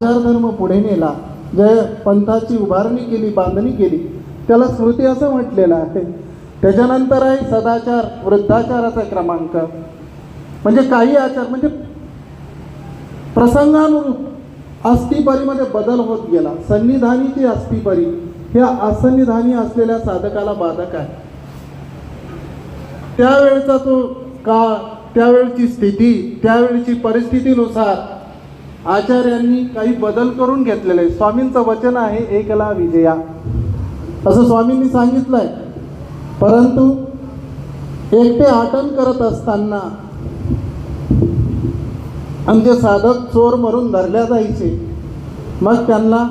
धर्म पुढे नेला जय पंथाची उभारणी केली बांधणी केली त्याला स्मृती असं म्हटलेलं आहे. त्याच्यानंतर आहे सदाचार वृद्धाचाराचा क्रमांक. म्हणजे काही आचार म्हणजे प्रसंगानुरूप अस्थिपरीमध्ये बदल होत गेला. सन्निधानीची अस्थिपरी ह्या असन्निधानी असलेल्या साधकाला बाधक आहे. त्यावेळचा तो काळ त्यावेळची स्थिती त्यावेळची परिस्थितीनुसार आचार्यांनी काही बदल करून घेतलेले आहे. स्वामींचं वचन आहे एकला विजया. असं स्वामींनी सांगितलंय. परंतु एकटे आटन करत असताना आमचे साधक चोर मरून धरल्या जायचे. मग त्यांना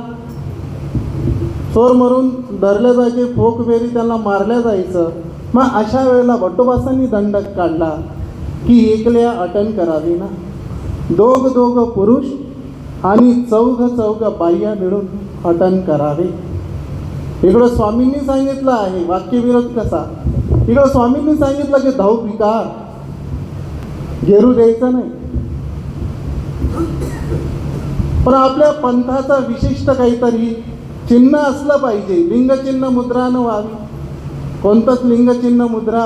चोर मरून धरले जायचे फोकवेरी त्यांना मारल्या जायचं. मग अशा वेळेला भट्टोबासांनी दंडक काढला की एकल्या अटन करावी ना? दोघ दोघ पुरुष आणि चौघ चौघ बाह्य मिळून अटन करावे. इकडं स्वामींनी सांगितलं आहे वाक्यविरोध कसा? इकडं स्वामींनी सांगितलं की धाऊ विकार घेरू द्यायचा नाही. पण आपल्या पंथाचा विशिष्ट काहीतरी चिन्ह असलं पाहिजे. लिंगचिन्ह मुद्रा न व्हावी. कोणतंच लिंगचिन्ह मुद्रा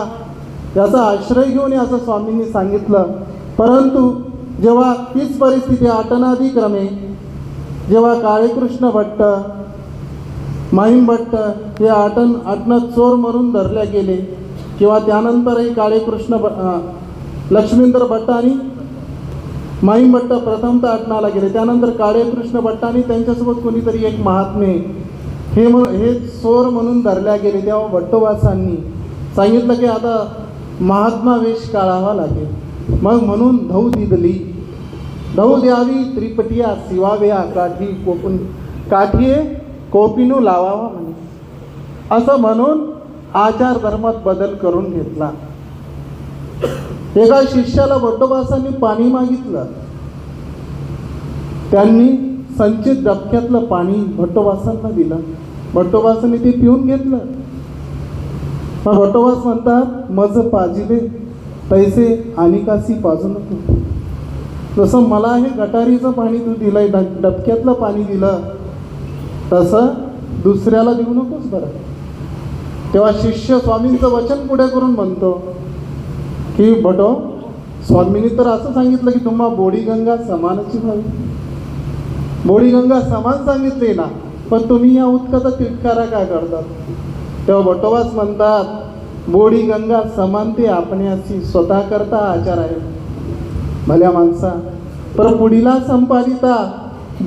याचा आश्रय घेऊन असं स्वामींनी सांगितलं. परंतु जेव्हा तीच परिस्थिती आटनादिक्रमे जेव्हा काळेकृष्ण भट्ट माहीम भट्ट हे आटन आटनात चोर मरून धरले गेले किंवा त्यानंतरही काळेकृष्ण लक्ष्मींद्र भट्ट आणि माहीम भट्ट प्रथमतः आटनाला गेले. त्यानंतर काळेकृष्ण भट्ट आणि त्यांच्यासोबत कोणीतरी एक महात्मे हे म्हणून हे चोर म्हणून धरल्या गेले. तेव्हा भट्टवासांनी सांगितलं की आता महात्मा वेश काढावा लागेल. मग म्हणून धौ दिदली धौ द्यावी त्रिपटिया शिवाव्या काठी कोपून काठीये कोपिनू लावावा म्हणे. असं म्हणून आचार धर्मात बदल करून घेतला. एका शिष्याला भट्टोबासांनी पाणी मागितलं. त्यांनी संचित डबक्यातलं पाणी भट्टोबासांना दिलं. भट्टोबासांनी ते पिऊन घेतलं. मग भट्टोबास म्हणतात मज पाजिले तैसे कासी पाजू नको. जसं मला हे गटारीचं पाणी तू दिलंय डब डबक्यातलं पाणी दिलं तसं दुसऱ्याला देऊ नकोस बरं. तेव्हा शिष्य स्वामींचं वचन पुढे करून म्हणतो की भटो स्वामींनी तर असं सांगितलं की तुम्हा बोडीगंगा समानाची व्हावी बोडीगंगा समान सांगितली ना पण तुम्ही या उत्काचा तिटकारा काय करतात? तेव्हा भटोवास म्हणतात बोडीगंगा समान समानते आपण्याची स्वतः करता आचार आहे भल्या माणसा. पर पुढीला संपादिता.